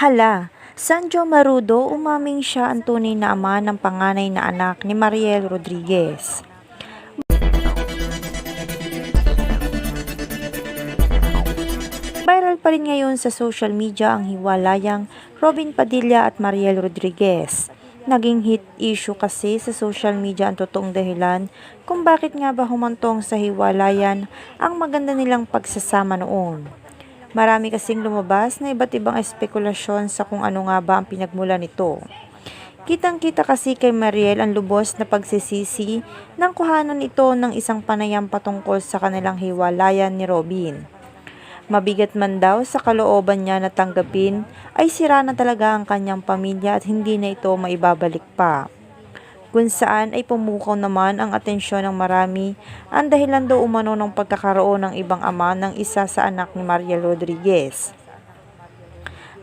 Hala, Sanjo Marudo umaming siya ang tunay na ama ng panganay na anak ni Mariel Rodriguez. Viral pa rin ngayon sa social media ang hiwalayang Robin Padilla at Mariel Rodriguez. Naging hit issue kasi sa social media ang totoong dahilan kung bakit nga ba humantong sa hiwalayan ang maganda nilang pagsasama noon. Marami kasing lumabas na iba't ibang espekulasyon sa kung ano nga ba ang pinagmula nito. Kitang-kita kasi kay Mariel ang lubos na pagsisisi ng kuhanan ito ng isang panayam patungkol sa kanilang hiwalayan ni Robin. Mabigat man daw sa kalooban niya na tanggapin ay sira na talaga ang kanyang pamilya at hindi na ito maibabalik pa. Kung saan ay pumukaw naman ang atensyon ng marami ang dahilan daw umano ng pagkakaroon ng ibang ama ng isa sa anak ni Mariel Rodriguez.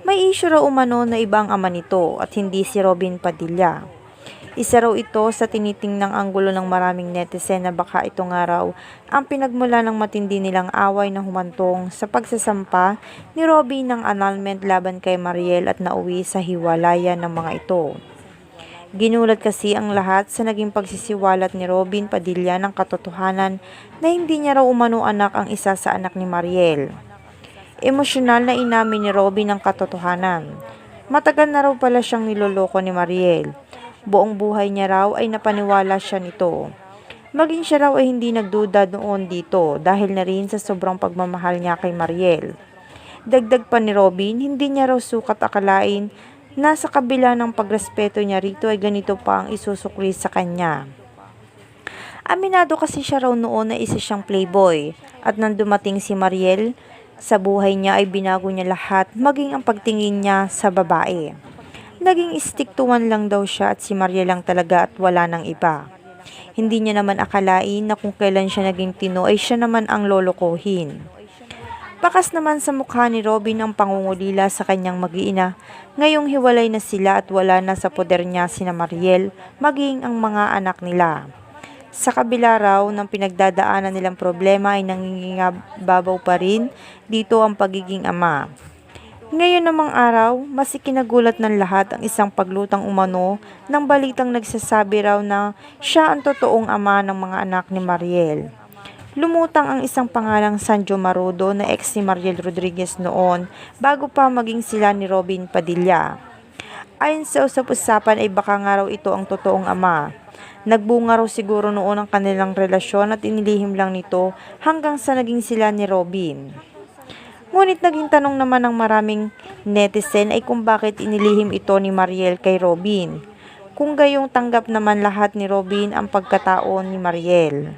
May issue raw umano na ibang ama nito at hindi si Robin Padilla. Isa raw ito sa tinitingnang anggulo ng maraming netizen na baka ito nga raw ang pinagmula ng matindi nilang away na humantong sa pagsasampa ni Robin ng annulment laban kay Mariel at nauwi sa hiwalayan ng mga ito. Ginulat kasi ang lahat sa naging pagsisiwalat ni Robin Padilla ng katotohanan na hindi niya raw umano anak ang isa sa anak ni Mariel. Emosyonal na inamin ni Robin ang katotohanan. Matagal na raw pala siyang niloloko ni Mariel. Buong buhay niya raw ay napaniwala siya nito. Maging siya raw ay hindi nagduda noon dito dahil na rin sa sobrang pagmamahal niya kay Mariel. Dagdag pa ni Robin, hindi niya raw sukat akalain na sa kabila ng pagrespeto niya rito ay ganito pa ang isusukli sa kanya. Aminado kasi siya raw noon na isa siyang playboy at nang dumating si Mariel, sa buhay niya ay binago niya lahat maging ang pagtingin niya sa babae. Naging one lang daw siya at si Mariel lang talaga at wala nang iba. Hindi niya naman akalain na kung kailan siya naging tino ay siya naman ang lolokohin. Pakas naman sa mukha ni Robin ang pangungulila sa kanyang mag-iina. Ngayong hiwalay na sila at wala na sa poder niya sina Mariel, maging ang mga anak nila. Sa kabila raw ng pinagdadaanan nilang problema ay nangingibabaw pa rin dito ang pagiging ama. Ngayon namang araw, mas ikinagulat ng lahat ang isang paglutang umano ng balitang nagsasabi raw na siya ang totoong ama ng mga anak ni Mariel. Lumutang ang isang pangalang Sanjo Marudo na ex ni Mariel Rodriguez noon bago pa maging sila ni Robin Padilla. Ayon sa usap-usapan ay baka nga raw ito ang totoong ama. Nagbunga raw siguro noon ang kanilang relasyon at inilihim lang nito hanggang sa naging sila ni Robin. Ngunit naging tanong naman ng maraming netizen ay kung bakit inilihim ito ni Mariel kay Robin. Kung gayong tanggap naman lahat ni Robin ang pagkataon ni Mariel.